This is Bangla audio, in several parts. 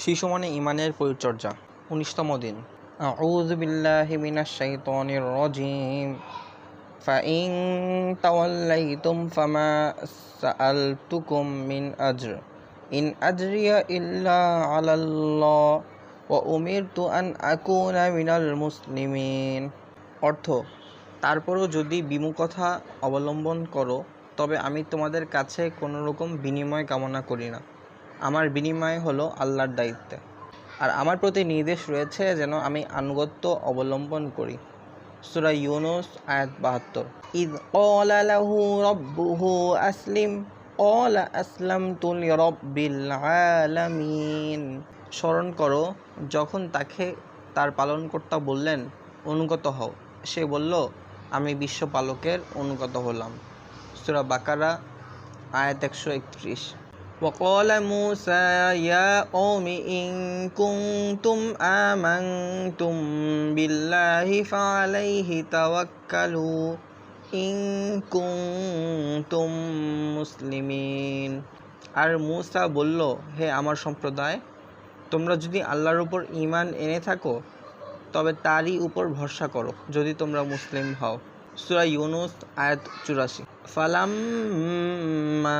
শিশু মানে ইমানের পরিচর্যা উনিশতম দিন أعوذ بالله من الشيطان الرجيم فإن توليتم فما سألتكم من أجر إن أجري إلا على الله وأمرت أن أكون من المسلمين অর্থ তারপরও যদি বিমুখতা অবলম্বন করো তবে আমি তোমাদের কাছে কোনো রকম বিনিময় কামনা করি না আমার বিনিময় হলো আল্লাহর দায়িত্বে। আর আমার প্রতি নির্দেশ রয়েছে যেন আমি আনুগত্য অবলম্বন করি। সুরা ইউনুস, আয়াত বাহাত্তর। ইদ ক্বালা লাহু রাব্বুহু আসলিম, ক্বালা আসলামতু লিরাব্বিল আলামিন। স্মরণ করো, যখন তাকে তার পালনকর্তা বললেন, অনুগত হও। সে বলল, আমি বিশ্বপালকের অনুগত হলাম। সুরা বাকারা, আয়াত একশো একত্রিশ। وقال موسى يا قوم إن كنتم آمنتم بالله فعليه توكلوا إن كنتم মুসলিমিন আর মুসা বলল হে আমার সম্প্রদায় তোমরা যদি আল্লাহর উপর ঈমান এনে থাকো তবে তারই উপর ভরসা করো যদি তোমরা মুসলিম হও সূরা ইউনুস আয়াত চুরাশি فلما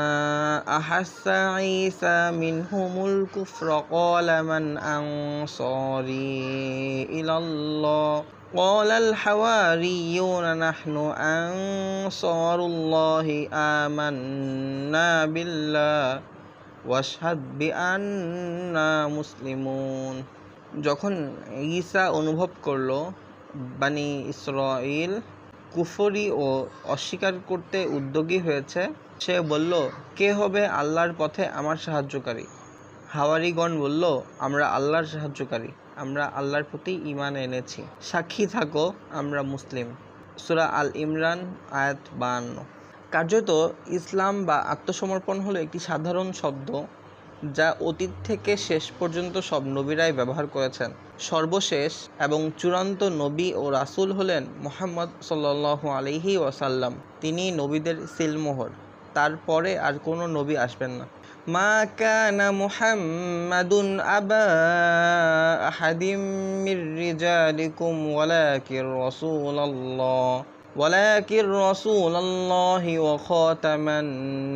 أحس عيسى منهم الكفر قال من أنصاري إلى الله قال الحواريون نحن أنصار الله آمنا بالله واشهد بأننا مسلمون যখন ঈসা অনুভব করলো বানি ইসরাইল কুফরি ও অস্বীকার করতে উদ্যোগী হয়েছে। সে বলল, কে হবে আল্লাহর পথে আমার সাহায্যকারী? হাওয়ারিগণ বলল, আমরা আল্লাহর সাহায্যকারী। আমরা আল্লাহর প্রতি ঈমান এনেছি। সাক্ষী থাকো, আমরা মুসলিম। সুরা আল ইমরান, আয়াত বাহান্ন কার্যত ইসলাম বা আত্মসমর্পণ হলো একটি সাধারণ শব্দ। যা অতীত থেকে শেষ পর্যন্ত সব নবীরাই ব্যবহার করেছেন। সর্বশেষ এবং চূড়ান্ত নবী ও রাসুল হলেন মোহাম্মদ সাল্লাহ আলিহি ওয়াসাল্লাম। তিনি নবীদের সিলমোহর। তারপরে আর কোনো নবী আসবেন না। মা কানা মুহাম্মাদুন আবা হাদিম মির রিজালিকুম ওয়ালাকির রাসূলুল্লাহ। ওয়ালাকির রাসূলুল্লাহি ওয়া খাতামান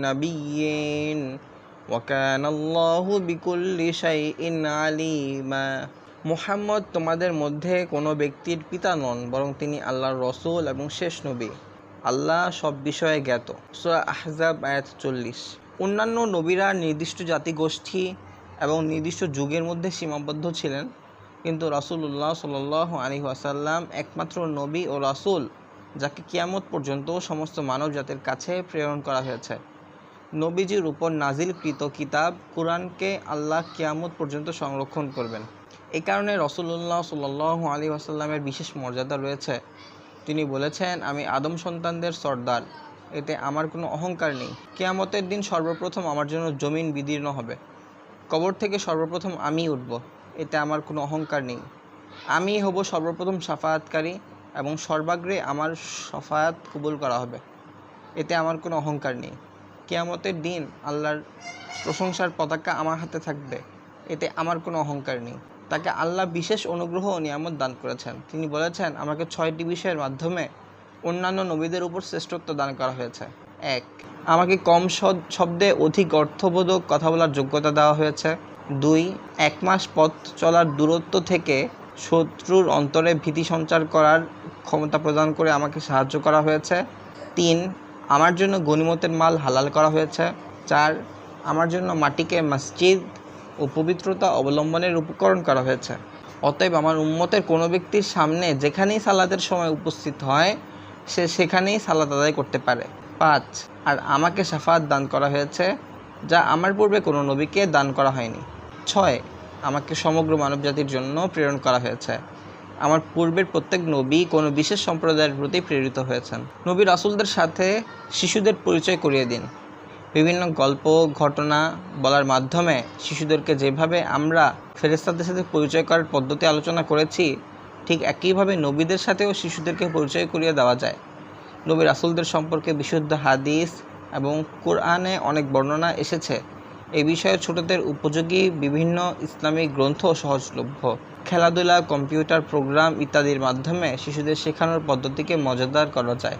নাবিয়্যিন। ওয়াকান আল্লাহ বিকুল্লি ইন আলিমা। মুহাম্মদ তোমাদের মধ্যে কোনো ব্যক্তির পিতা নন, বরং তিনি আল্লাহর রসুল এবং শেষ নবী। আল্লাহ সব বিষয়ে জ্ঞাত। আহজাব, আয়াত চল্লিশ। অন্যান্য নবীরা নির্দিষ্ট জাতিগোষ্ঠী এবং নির্দিষ্ট যুগের মধ্যে সীমাবদ্ধ ছিলেন, কিন্তু রাসুল্লাহ সাল আলী ওয়াসাল্লাম একমাত্র নবী ও রাসুল, যাকে কিয়ামত পর্যন্ত সমস্ত মানব জাতির কাছে প্রেরণ করা হয়েছে। নবীজির উপর নাজিলকৃত কিতাব কোরআনকে আল্লাহ কিয়ামত পর্যন্ত সংরক্ষণ করবেন। এই কারণে রসুল্লাহ সাল আলী আসাল্লামের বিশেষ মর্যাদা রয়েছে। তিনি বলেছেন, আমি আদম সন্তানদের সর্দার, এতে আমার কোনো অহংকার নেই। কেয়ামতের দিন সর্বপ্রথম আমার জন্য জমিন বিদীর্ণ হবে। কবর থেকে সর্বপ্রথম আমি উঠব, এতে আমার কোনো অহংকার নেই। আমি হব সর্বপ্রথম সাফায়াতকারী এবং সর্বাগ্রে আমার সফায়াত কবুল করা হবে, এতে আমার কোনো অহংকার নেই। কেয়ামতের দিন আল্লাহর প্রশংসার পতাকা আমার হাতে থাকবে। এতে আমার কোনো অহংকার নেই। তাকে আল্লাহ বিশেষ অনুগ্রহ ও নিয়ামত দান করেছেন। তিনি বলেছেন, আমাকে ছয়টি বিষয়ের মাধ্যমে অন্যান্য নবীদের উপর শ্রেষ্ঠত্ব দান করা হয়েছে। এক, আমাকে কম শব্দে অধিক অর্থবোধক কথা বলার যোগ্যতা দেওয়া হয়েছে। দুই, এক মাস পথ চলার দূরত্ব থেকে শত্রুর অন্তরে ভীতি সঞ্চার করার ক্ষমতা প্রদান করে আমাকে সাহায্য করা হয়েছে। তিন আমার জন্য গণিমতের মাল হালাল করা হয়েছে। চার, আমার জন্য মাটিকে মসজিদ ও পবিত্রতা অবলম্বনের উপকরণ করা হয়েছে। অতএব আমার উম্মতের কোনো ব্যক্তির সামনে যেখানেই সালাদের সময় উপস্থিত হয়, সে সেখানেই সালাদ আদায় করতে পারে। পাঁচ, আর আমাকে সাফাত দান করা হয়েছে, যা আমার পূর্বে কোনো নবীকে দান করা হয়নি। ছয়, আমাকে সমগ্র মানবজাতির জন্য প্রেরণ করা হয়েছে। আমার পূর্বের প্রত্যেক নবী কোনো বিশেষ সম্প্রদায়ের প্রতি প্রেরিত হয়েছেন। নবী রাসুলদের সাথে শিশুদের পরিচয় করিয়ে দিন। বিভিন্ন গল্প, ঘটনা বলার মাধ্যমে শিশুদেরকে যেভাবে আমরা ফেরেস্তাদের সাথে পরিচয় করার পদ্ধতি আলোচনা করেছি, ঠিক একইভাবে নবীদের সাথেও শিশুদেরকে পরিচয় করিয়ে দেওয়া যায়। নবী রাসুলদের সম্পর্কে বিশুদ্ধ হাদিস এবং কোরআনে অনেক বর্ণনা এসেছে। এই বিষয়ে ছোটদের উপযোগী বিভিন্ন ইসলামিক গ্রন্থ সহজলভ্য। খেলাধুলা, কম্পিউটার প্রোগ্রাম ইত্যাদির মাধ্যমে শিশুদের শেখানোর পদ্ধতিকে মজাদার করা যায়।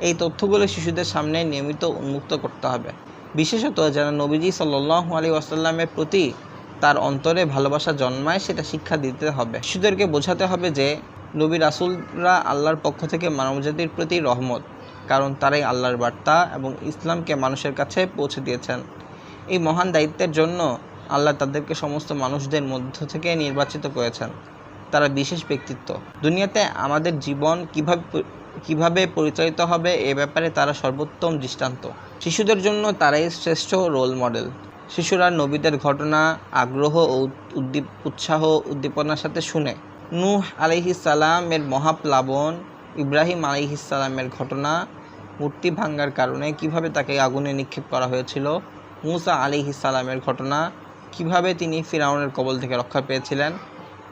এই তথ্যগুলো শিশুদের সামনে নিয়মিত উন্মুক্ত করতে হবে। বিশেষত যারা নবীজি সাল্লাহ আলী ওয়াসাল্লামের প্রতি তার অন্তরে ভালোবাসা জন্মায়, সেটা শিক্ষা দিতে হবে। শিশুদেরকে বোঝাতে হবে যে, নবী রাসুলরা আল্লাহর পক্ষ থেকে মানবজাতির প্রতি রহমত, কারণ তারাই আল্লাহর বার্তা এবং ইসলামকে মানুষের কাছে পৌঁছে দিয়েছেন। এই মহান দায়িত্বের জন্য আল্লাহ তাদেরকে সমস্ত মানুষদের মধ্য থেকে নির্বাচিত করেছেন। তারা বিশেষ ব্যক্তিত্ব। দুনিয়াতে আমাদের জীবন কীভাবে কীভাবে পরিচালিত হবে এ ব্যাপারে তারা সর্বোত্তম দৃষ্টান্ত। শিশুদের জন্য তারাই শ্রেষ্ঠ রোল মডেল। শিশুরা নবীদের ঘটনা, আগ্রহ ও উদ্দীপ, উৎসাহ উদ্দীপনার সাথে শুনে। নূহ আলিহিসালামের মহাপ্লাবন, ইব্রাহিম আলিহিসালামের ঘটনা, মূর্তি ভাঙ্গার কারণে কীভাবে তাকে আগুনে নিক্ষেপ করা হয়েছিল মুসা আলিহিসালামের ঘটনা, কীভাবে তিনি ফিরাউনের কবল থেকে রক্ষা পেয়েছিলেন,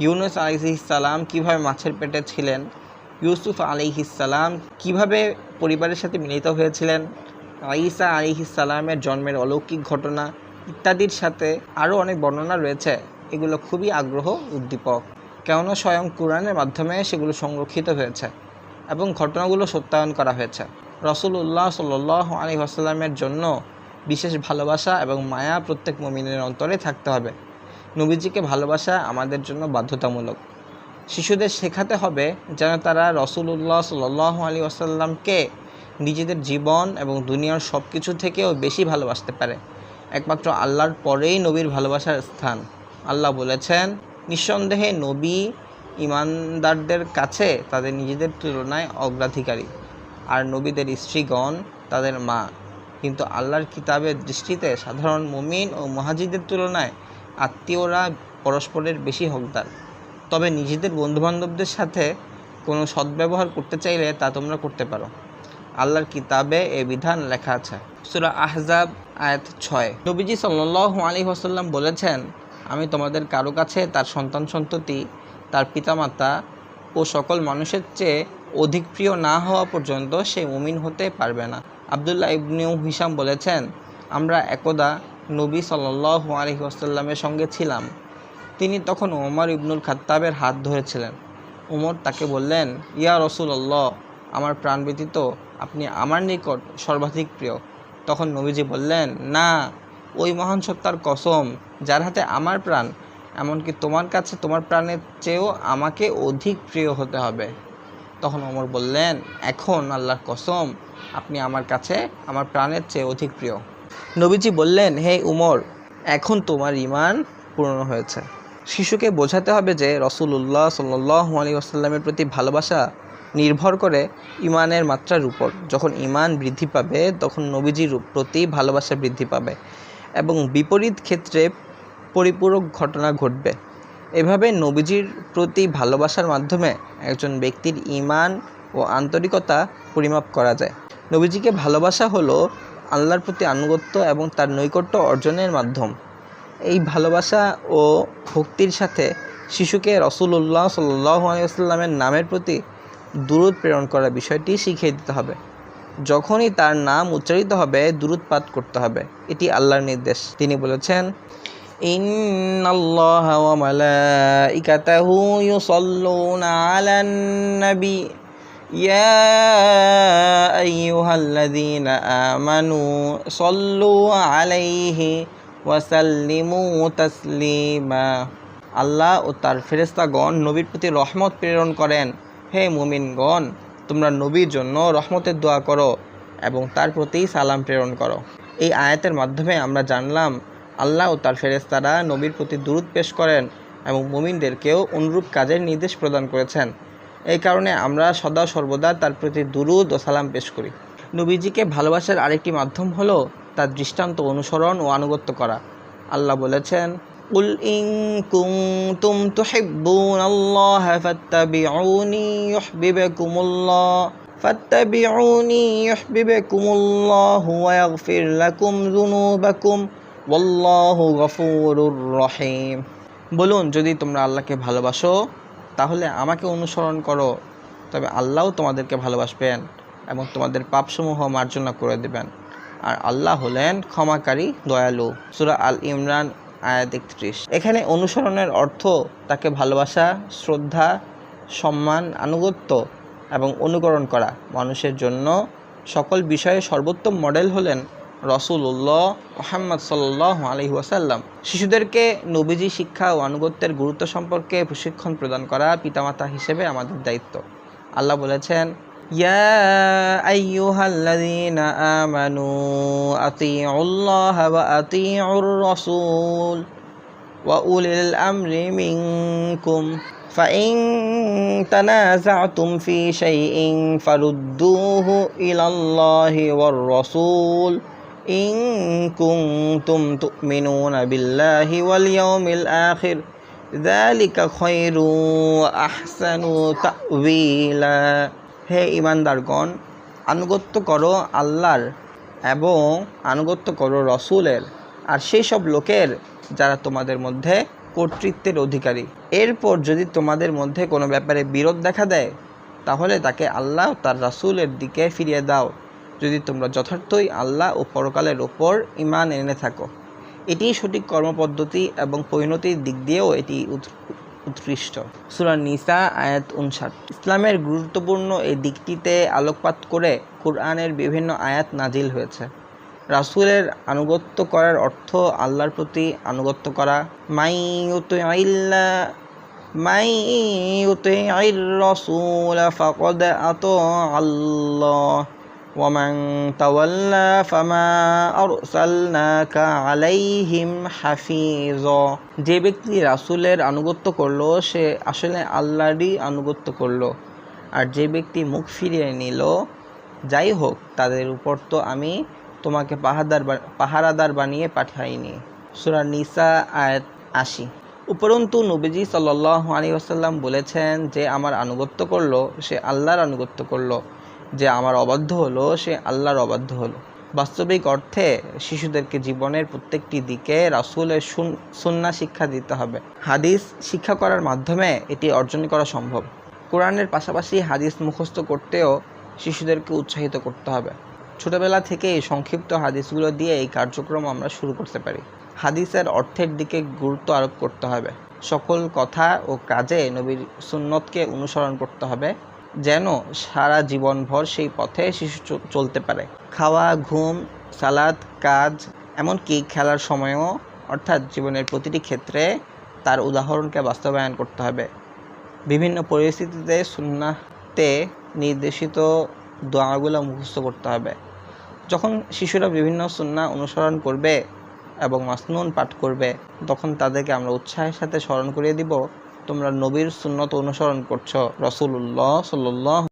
ইউনুস আলি আলিহিসাল্লাম কীভাবে মাছের পেটে ছিলেন, ইউসুফ আলিহিসাল্লাম কীভাবে পরিবারের সাথে মিলিত হয়েছিলেন আইসা আলিহিসাল্লামের জন্মের অলৌকিক ঘটনা ইত্যাদির সাথে আরও অনেক বর্ণনা রয়েছে। এগুলো খুবই আগ্রহ উদ্দীপক। কেননা স্বয়ং কোরআনের মাধ্যমে সেগুলো সংরক্ষিত হয়েছে এবং ঘটনাগুলো সত্যায়ন করা হয়েছে। রসুল্লাহ সাল আলী আসাল্লামের জন্য বিশেষ ভালোবাসা এবং মায়া প্রত্যেক মমিনের অন্তরে থাকতে হবে। নবীজিকে ভালোবাসা আমাদের জন্য বাধ্যতামূলক। শিশুদের শেখাতে হবে যেন তারা রসুল্লাহ সাল আলী আসাল্লামকে নিজেদের জীবন এবং দুনিয়ার সব কিছু থেকেও বেশি ভালোবাসতে পারে। একমাত্র আল্লাহর পরেই নবীর ভালোবাসার স্থান। আল্লাহ বলেছেন, নিঃসন্দেহে নবী ইমানদারদের কাছে তাদের নিজেদের তুলনায় অগ্রাধিকারী। আর নবীদের স্ত্রীগণ তাদের মা। কিন্তু আল্লাহর কিতাবের দৃষ্টিতে সাধারণ মুমিন ও মহাজিদের তুলনায় আত্মীয়রা পরস্পরের বেশি হকদার। তবে নিজেদের বন্ধুবান্ধবদের সাথে কোনো সদ্ব্যবহার করতে চাইলে তা তোমরা করতে পারো। আল্লাহর কিতাবে এ বিধান লেখা আছে। সুরা আহজাব, আয়াত ছয়। নবীজি সাল্লাহ আলী হাসাল্লাম বলেছেন, আমি তোমাদের কারও কাছে তার সন্তান সন্ততি, তার পিতামাতা ও সকল মানুষের চেয়ে অধিক প্রিয় না হওয়া পর্যন্ত সে মুমিন হতে পারবে না। আবদুল্লাহ ইবনু হিসাম বলেছেন, আমরা একদা নবী সাল্লাহ আলী আসাল্লামের সঙ্গে ছিলাম। তিনি তখন ওমর ইবনুল খাত্তাবের হাত ধরেছিলেন। উমর তাকে বললেন, ইয়া রসুল্লাহ আমার প্রাণ ব্যতীত আপনি আমার নিকট সর্বাধিক প্রিয়। তখন নবীজি বললেন, না, ওই মহান সত্তার কসম, যার হাতে আমার প্রাণ, এমনকি তোমার কাছে তোমার প্রাণের চেয়েও আমাকে অধিক প্রিয় হতে হবে। তখন ওমর বললেন, এখন আল্লাহর কসম, আপনি আমার কাছে আমার প্রাণের চেয়ে অধিক প্রিয়। নবীজি বললেন, হে উমর, এখন তোমার ইমান পূর্ণ হয়েছে। শিশুকে বোঝাতে হবে যে রসুল্লাহ সাল্লাহ আলী আসাল্লামের প্রতি ভালোবাসা নির্ভর করে ইমানের মাত্রার উপর। যখন ইমান বৃদ্ধি পাবে, তখন নবীজির প্রতি ভালোবাসা বৃদ্ধি পাবে এবং বিপরীত ক্ষেত্রে পরিপূরক ঘটনা ঘটবে। এভাবে নবীজির প্রতি ভালোবাসার মাধ্যমে একজন ব্যক্তির ইমান ও আন্তরিকতা পরিমাপ করা যায়। নবীজিকে ভালোবাসা হলো আল্লাহর প্রতি আনুগত্য এবং তার নৈকট্য অর্জনের মাধ্যম। এই ভালোবাসা ও ভক্তির সাথে শিশুকে রসুল্লাহ সাল্লামের নামের প্রতি দূরত প্রেরণ করার বিষয়টি শিখিয়ে দিতে হবে। যখনই তার নাম উচ্চারিত হবে দূরত পাঠ করতে হবে। এটি আল্লাহর নির্দেশ। তিনি বলেছেন ইন্নাল্লাহ ওয়া মালাইকাতাহু ইউসাল্লুনা আলান নবী يا أيها الذين آمنوا صلوا عليه وسلموا تسليما আল্লাহ ও তার ফেরেস্তাগণ নবীর প্রতি রহমত প্রেরণ করেন হে মুমিনগণ তোমরা নবীর জন্য রহমতের দোয়া করো এবং তার প্রতি সালাম প্রেরণ করো এই আয়াতের মাধ্যমে আমরা জানলাম আল্লাহ ও তার ফেরেস্তারা নবীর প্রতি দূরত পেশ করেন এবং মুমিনদেরকেও অনুরূপ কাজের নির্দেশ প্রদান করেছেন এই কারণে আমরা সদা সর্বদা তার প্রতি দুরুদ ও সালাম পেশ করি নবীজিকে ভালোবাসার আরেকটি মাধ্যম হলো তার দৃষ্টান্ত অনুসরণ ও আনুগত্য করা আল্লাহ বলেছেন قل إن كنتم تحبون الله فاتبعوني يحببكم الله فاتبعوني يحببكم الله ويغفر لكم ذنوبكم ওল্লাহ গফুরুর রহিম। বলুন, যদি তোমরা আল্লাহকে ভালোবাসো, তাহলে আমাকে অনুসরণ করো। তবে আল্লাহও তোমাদেরকে ভালোবাসবেন এবং তোমাদের পাপসমূহ মার্জনা করে দেবেন। আর আল্লাহ হলেন ক্ষমাকারী, দয়ালু। সুরা আল ইমরান, আয়াত একত্রিশ। এখানে অনুসরণের অর্থ তাকে ভালোবাসা, শ্রদ্ধা, সম্মান, আনুগত্য এবং অনুকরণ করা। মানুষের জন্য সকল বিষয়ে সর্বোত্তম মডেল হলেন রসুল্লাহ মোহাম্মদ সাল্লাহ আলহি ওয়াসাল্লাম শিশুদেরকে নবীজি শিক্ষা ও আনুগত্যের গুরুত্ব সম্পর্কে প্রশিক্ষণ প্রদান করা পিতামাতা হিসেবে আমাদের দায়িত্ব আল্লাহ বলেছেন يا أيها الذين آمنوا أطيعوا الله وأطيعوا الرسول وأولي الأمر منكم فإن تنازعتم في شيء فردوه إلى الله والرسول ইং কুং তুম তুমিনুনা বিল্লাহি ওয়াল ইয়াউমিল আখির, যালিকা খয়রু আহসানু তাউইলা হে ইমানদারগণ আনুগত্য করো আল্লাহর এবং আনুগত্য করো রসুলের আর সেই সব লোকের যারা তোমাদের মধ্যে কর্তৃত্বের অধিকারী। এরপর যদি তোমাদের মধ্যে কোনো ব্যাপারে বিরোধ দেখা দেয়, তাহলে তাকে আল্লাহ তার রসুলের দিকে ফিরিয়ে দাও। যদি তোমরা যথার্থই আল্লাহ ও পরকালের ওপর ইমান এনে থাকো। এটি সঠিক কর্মপদ্ধতি এবং পরিণতির দিক দিয়েও এটি উৎ- উৎকৃষ্ট। সুরা নিসা, আয়াত উনষাট। ইসলামের গুরুত্বপূর্ণ এই দিকটিতে আলোকপাত করে কোরআনের বিভিন্ন আয়াত নাজিল হয়েছে। রাসূলের আনুগত্য করার অর্থ আল্লাহর প্রতি আনুগত্য করা। মাই ইউতিইল্লা, মাই রাসূল ফাকাদ আল্লাহ। ومن تولى فما أرسلناك عليهم حفيظا যে ব্যক্তি রাসূলের আনুগত্য করলো সে আসলে আল্লাহরই আনুগত্য করলো আর যে ব্যক্তি মুখ ফিরিয়ে নিল যাই হোক তাদের উপর তো আমি তোমাকে পাহাদার বা- পাহারাদার বানিয়ে পাঠাইনি সূরা নিসা আয়াত আশি উপরন্তু নবীজি সাল্লাহ আলী আসাল্লাম বলেছেন যে আমার আনুগত্য করলো সে আল্লাহর আনুগত্য করলো যে আমার অবাধ্য হলো, সে আল্লাহর অবাধ্য হলো। বাস্তবিক অর্থে শিশুদেরকে জীবনের প্রত্যেকটি দিকে রাসূলের সুন- সুন্নাহ শিক্ষা দিতে হবে। হাদিস শিক্ষা করার মাধ্যমে এটি অর্জন করা সম্ভব। কোরআনের পাশাপাশি হাদিস মুখস্থ করতেও শিশুদেরকে উৎসাহিত করতে হবে। ছোটবেলা থেকেই সংক্ষিপ্ত হাদিসগুলো দিয়ে এই কার্যক্রম আমরা শুরু করতে পারি। হাদিসের অর্থের দিকে গুরুত্ব আরোপ করতে হবে। সকল কথা ও কাজে নবীর সুন্নতকে অনুসরণ করতে হবে। যেন সারা জীবনভর সেই পথে শিশু চলতে পারে। খাওয়া, ঘুম, সালাদ, কাজ, এমনকি খেলার সময়ও, অর্থাৎ জীবনের প্রতিটি ক্ষেত্রে তার উদাহরণকে বাস্তবায়ন করতে হবে। বিভিন্ন পরিস্থিতিতে সুন্নাতে নির্দেশিত দোয়াগুলো মুখস্থ করতে হবে। যখন শিশুরা বিভিন্ন সুন্না অনুসরণ করবে এবং মাসনুন পাঠ করবে, তখন তাদেরকে আমরা উৎসাহের সাথে স্মরণ করিয়ে দিব তোমরা নবীর সুন্নত অনুসরণ করছ রসুল্লাহ সাল্লাহ